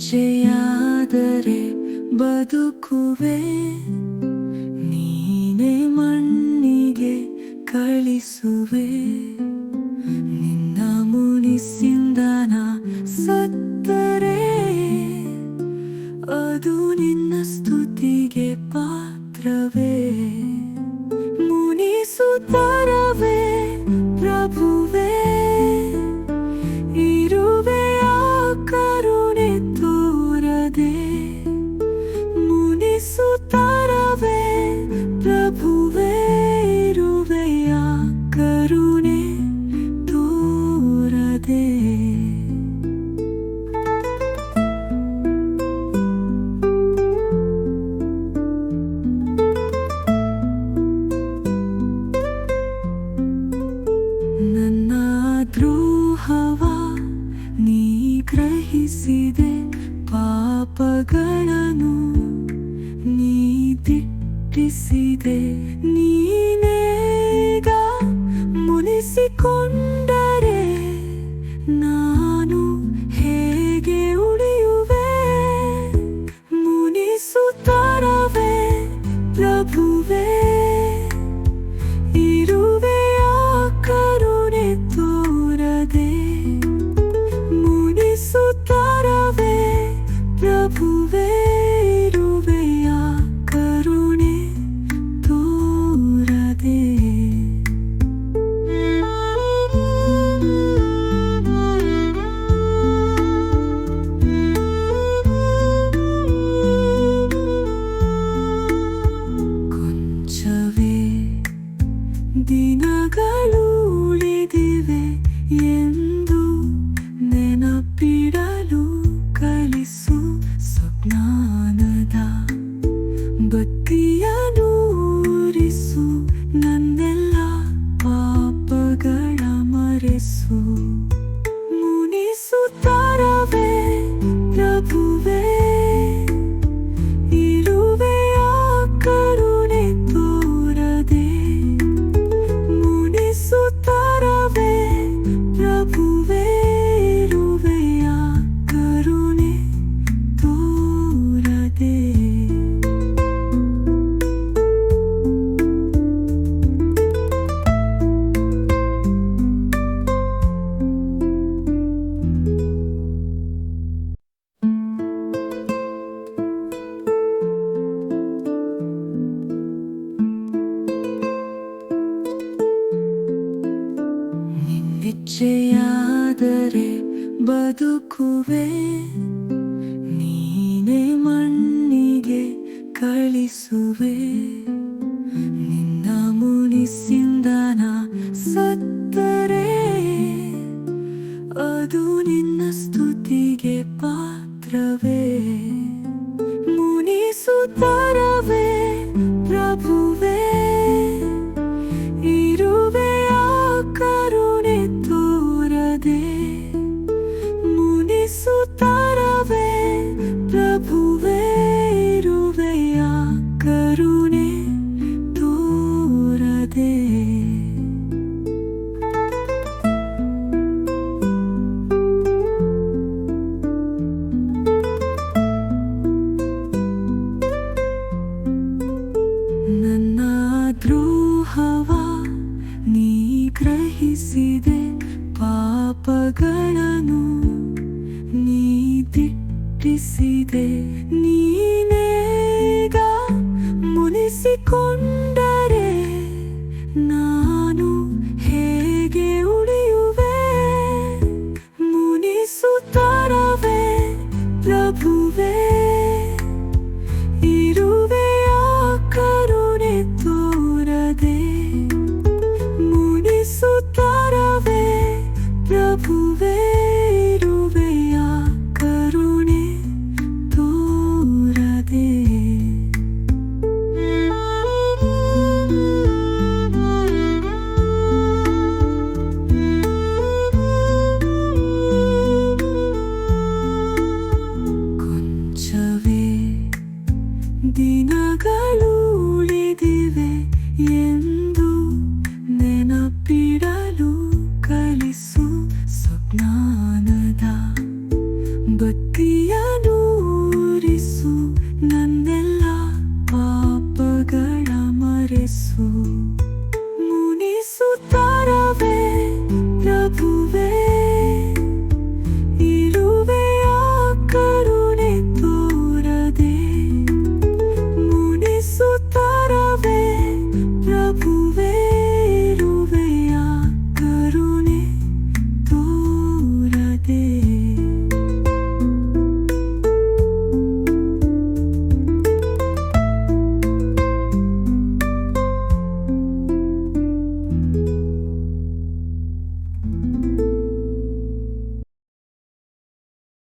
ಹೆಜ್ಜೆಯಾದರೆ ಬದುಕುವೆ. ನೀನೆ ಮಣ್ಣಿಗೆ ಕಳಿಸುವೆ. ನಿನ್ನ ಮುನಿಸಿಂದ ಸತ್ತರೆ. ಅದು ನಿನ್ನ ಸ್ತುತಿಗೆ ಪಾತ್ರವೇ. speed up. ಹೆಜ್ಜೆಯಾದರೆ ಬದುಕುವೆ. ನೀನೆ ಮಣ್ಣಿಗೆ ಕಳಿಸುವೆ. ನಿನ್ನ ಮುನಿಸಿಂದನ ಸತ್ತರೆ. ಅದು ನಿನ್ನ ಸ್ತುತಿಗೆ ಪಾತ್ರವೇ. ಮುನಿಸುತ್ತಾರವೇ ಪ್ರಭು. నీవైతే నీనేగా మునిసికొండ ದಿನಗಳು ಉಳಿದಿವೆ ಎಂದು ನೆನಪಿಡಲು ಕಲಿಸು ಸ್ವಪ್ನಾನದ ಭಕ್ತಿಯ ನೂರಿಸು ನನ್ನೆಲ್ಲ ಪಾಪಗಳ ಮರೆಸು.